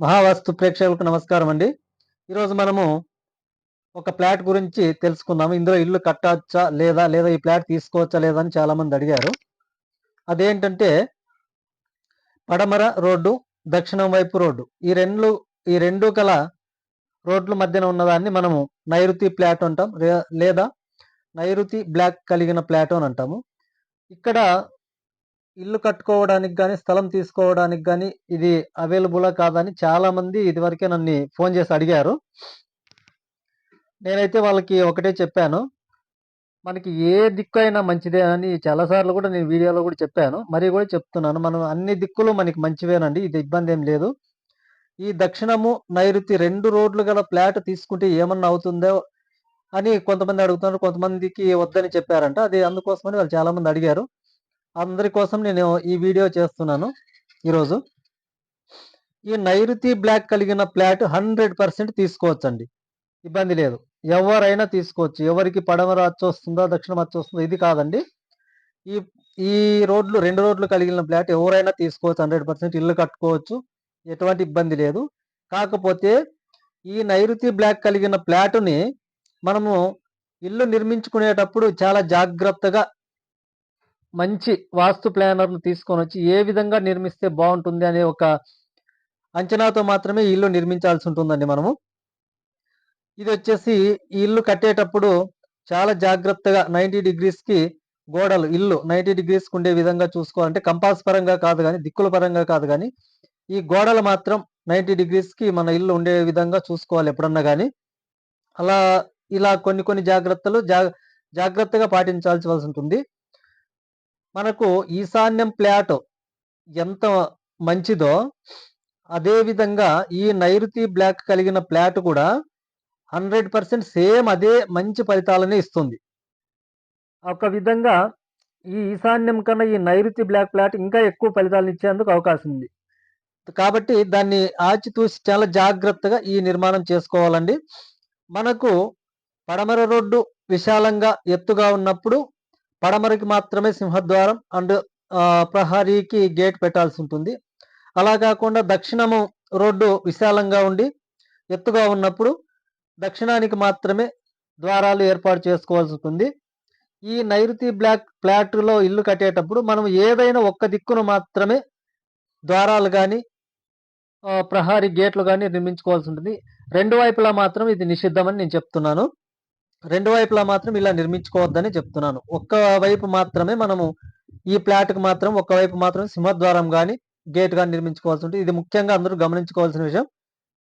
మహావాస్తు ప్రేక్షకులకు నమస్కారం అండి. ఈరోజు మనము ఒక ఫ్లాట్ గురించి తెలుసుకుందాము. ఇందులో ఇల్లు కట్టవచ్చా లేదా లేదా ఈ ఫ్లాట్ తీసుకోవచ్చా లేదా అని చాలామంది అడిగారు. అదేంటంటే పడమర రోడ్డు దక్షిణం వైపు రోడ్డు. ఈ రెండు ఈ రెండు కల రోడ్ల మధ్యన ఉన్నదాన్ని మనము నైరుతి ఫ్లాట్ అంటాం. లేదా నైరుతి బ్లాక్ కలిగిన ఫ్లాట్ అని అంటాము. ఇక్కడ ఇల్లు కట్టుకోవడానికి కానీ స్థలం తీసుకోవడానికి కానీ ఇది అవైలబులా కాదని చాలామంది ఇదివరకే నన్ను ఫోన్ చేసి అడిగారు. నేనైతే వాళ్ళకి ఒకటే చెప్పాను. మనకి ఏ దిక్కు అయినా మంచిదే అని చాలాసార్లు కూడా నేను వీడియోలో కూడా చెప్పాను. మరి కూడా చెప్తున్నాను. మనం అన్ని దిక్కులు మనకి మంచివేనండి. ఇది ఇబ్బంది ఏం లేదు. ఈ దక్షిణము నైరుతి రెండు రోడ్లు గల ఫ్లాట్ తీసుకుంటే ఏమన్నా అవుతుందో అని కొంతమంది అడుగుతున్నారు. కొంతమందికి వద్దని చెప్పారంట. అది అందుకోసమని వాళ్ళు చాలామంది అడిగారు. అందరి కోసం నేను ఈ వీడియో చేస్తున్నాను ఈరోజు. ఈ నైరుతి బ్లాక్ కలిగిన ఫ్లాట్ హండ్రెడ్ పర్సెంట్ తీసుకోవచ్చండి. ఇబ్బంది లేదు. ఎవరైనా తీసుకోవచ్చు. ఎవరికి పడమర అచ్చొస్తుందా దక్షిణం అచ్చు ఇది కాదండి. ఈ ఈ రోడ్లు రెండు రోడ్లు కలిగిన ఫ్లాట్ ఎవరైనా తీసుకోవచ్చు. హండ్రెడ్ పర్సెంట్ ఇల్లు కట్టుకోవచ్చు. ఎటువంటి ఇబ్బంది లేదు. కాకపోతే ఈ నైరుతి బ్లాక్ కలిగిన ఫ్లాట్ని మనము ఇల్లు నిర్మించుకునేటప్పుడు చాలా జాగ్రత్తగా మంచి వాస్తు ప్లానర్ను తీసుకొని వచ్చి ఏ విధంగా నిర్మిస్తే బాగుంటుంది అనే ఒక అంచనాతో మాత్రమే ఇల్లు నిర్మించాల్సి ఉంటుందండి మనము. ఇది వచ్చేసి ఈ ఇల్లు కట్టేటప్పుడు చాలా జాగ్రత్తగా నైంటీ డిగ్రీస్కి గోడలు ఇల్లు నైంటీ డిగ్రీస్కి ఉండే విధంగా చూసుకోవాలంటే కంపాస్ పరంగా కాదు కానీ దిక్కుల పరంగా కాదు కానీ ఈ గోడలు మాత్రం నైంటీ డిగ్రీస్కి మన ఇల్లు ఉండే విధంగా చూసుకోవాలి ఎప్పుడన్నా కానీ. అలా ఇలా కొన్ని కొన్ని జాగ్రత్తలు జా జాగ్రత్తగా పాటించాల్సి ఉంటుంది మనకు ఈశాన్యం ప్లాట్ ఎంత మంచిదో అదేవిధంగా ఈ నైరుతి బ్లాక్ కలిగిన ప్లాట్ కూడా హండ్రెడ్ పర్సెంట్ సేమ్ అదే మంచి ఫలితాలనే ఇస్తుంది. ఒక విధంగా ఈ ఈశాన్యం కన్నా ఈ నైరుతి బ్లాక్ ప్లాట్ ఇంకా ఎక్కువ ఫలితాలను ఇచ్చేందుకు అవకాశం ఉంది. కాబట్టి దాన్ని ఆచితూసి చాలా జాగ్రత్తగా ఈ నిర్మాణం చేసుకోవాలండి. మనకు పడమర రోడ్డు విశాలంగా ఎత్తుగా ఉన్నప్పుడు పడమరకి మాత్రమే సింహద్వారం అండ్ ప్రహరీకి గేట్ పెట్టాల్సి ఉంటుంది. అలా కాకుండా దక్షిణము రోడ్డు విశాలంగా ఉండి ఎత్తుగా ఉన్నప్పుడు దక్షిణానికి మాత్రమే ద్వారాలు ఏర్పాటు చేసుకోవాల్సి ఉంటుంది. ఈ నైరుతి బ్లాక్ ఫ్లాట్లో ఇల్లు కట్టేటప్పుడు మనం ఏదైనా ఒక్క దిక్కును మాత్రమే ద్వారాలు కానీ ప్రహారీ గేట్లు కానీ నిర్మించుకోవాల్సి ఉంటుంది. రెండు వైపులా మాత్రం ఇది నిషిద్ధమని నేను చెప్తున్నాను. రెండు వైపులా మాత్రం ఇలా నిర్మించుకోవద్దని చెప్తున్నాను. ఒక్క వైపు మాత్రమే మనము ఈ ఫ్లాట్కి మాత్రం ఒక్క వైపు మాత్రం సింహద్వారం కానీ గేట్ కానీ నిర్మించుకోవాల్సి ఉంటుంది. ఇది ముఖ్యంగా అందరూ గమనించుకోవాల్సిన విషయం.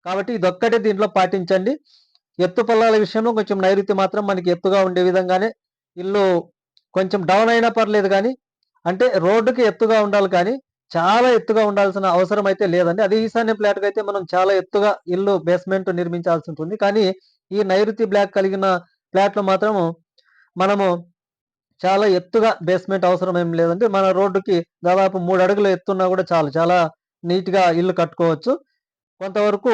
కాబట్టి ఇదొక్కటే దీంట్లో పాటించండి. ఎత్తు పొలాల విషయంలో కొంచెం నైరుతి మాత్రం మనకి ఎత్తుగా ఉండే విధంగానే ఇల్లు కొంచెం డౌన్ అయినా పర్లేదు కానీ అంటే రోడ్డుకి ఎత్తుగా ఉండాలి కానీ చాలా ఎత్తుగా ఉండాల్సిన అవసరం అయితే లేదండి. అది ఈశాన్య ఫ్లాట్కి అయితే మనం చాలా ఎత్తుగా ఇల్లు బేస్మెంట్ నిర్మించాల్సి ఉంటుంది. కానీ ఈ నైరుతి బ్లాక్ కలిగిన ఫ్లాట్లో మాత్రము మనము చాలా ఎత్తుగా బేస్మెంట్ అవసరం ఏం లేదండి. మన రోడ్డుకి దాదాపు మూడు అడుగులు ఎత్తున్నా కూడా చాలు. చాలా నీట్గా ఇల్లు కట్టుకోవచ్చు. కొంతవరకు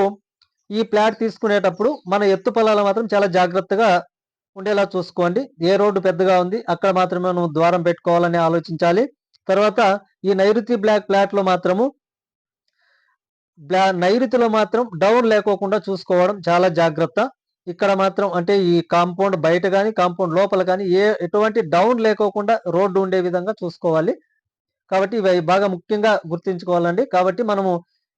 ఈ ఫ్లాట్ తీసుకునేటప్పుడు మన ఎత్తు పొలాలు మాత్రం చాలా జాగ్రత్తగా ఉండేలా చూసుకోండి. ఏ రోడ్డు పెద్దగా ఉంది అక్కడ మాత్రమే మనం ద్వారం పెట్టుకోవాలని ఆలోచించాలి. తర్వాత ఈ నైరుతి బ్లాక్ ప్లాట్లో మాత్రము బ్లా నైరుతిలో మాత్రం డౌన్ లేకోకుండా చూసుకోవడం చాలా జాగ్రత్త. ఇక్కడ మాత్రం అంటే ఈ కాంపౌండ్ బయట కానీ కాంపౌండ్ లోపల కానీ ఏ ఎటువంటి డౌన్ లేకోకుండా రోడ్డు ఉండే విధంగా చూసుకోవాలి. కాబట్టి ఇవి బాగా ముఖ్యంగా గుర్తుంచుకోవాలండి. కాబట్టి మనము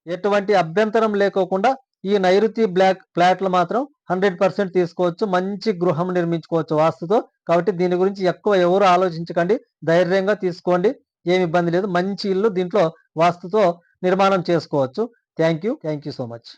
ఎటువంటి అభ్యంతరం లేకోకుండా ఈ నైరుతి బ్లాక్ ఫ్లాట్లు మాత్రం హండ్రెడ్ పర్సెంట్ తీసుకోవచ్చు. మంచి గృహం నిర్మించుకోవచ్చు వాస్తుతో కాబట్టి దీని గురించి ఎక్కువ ఎవరు ఆలోచించకండి. ధైర్యంగా తీసుకోండి. ఏమి ఇబ్బంది లేదు. మంచి ఇల్లు దీంట్లో వాస్తుతో నిర్మాణం చేసుకోవచ్చు. Thank you. Thank you so much.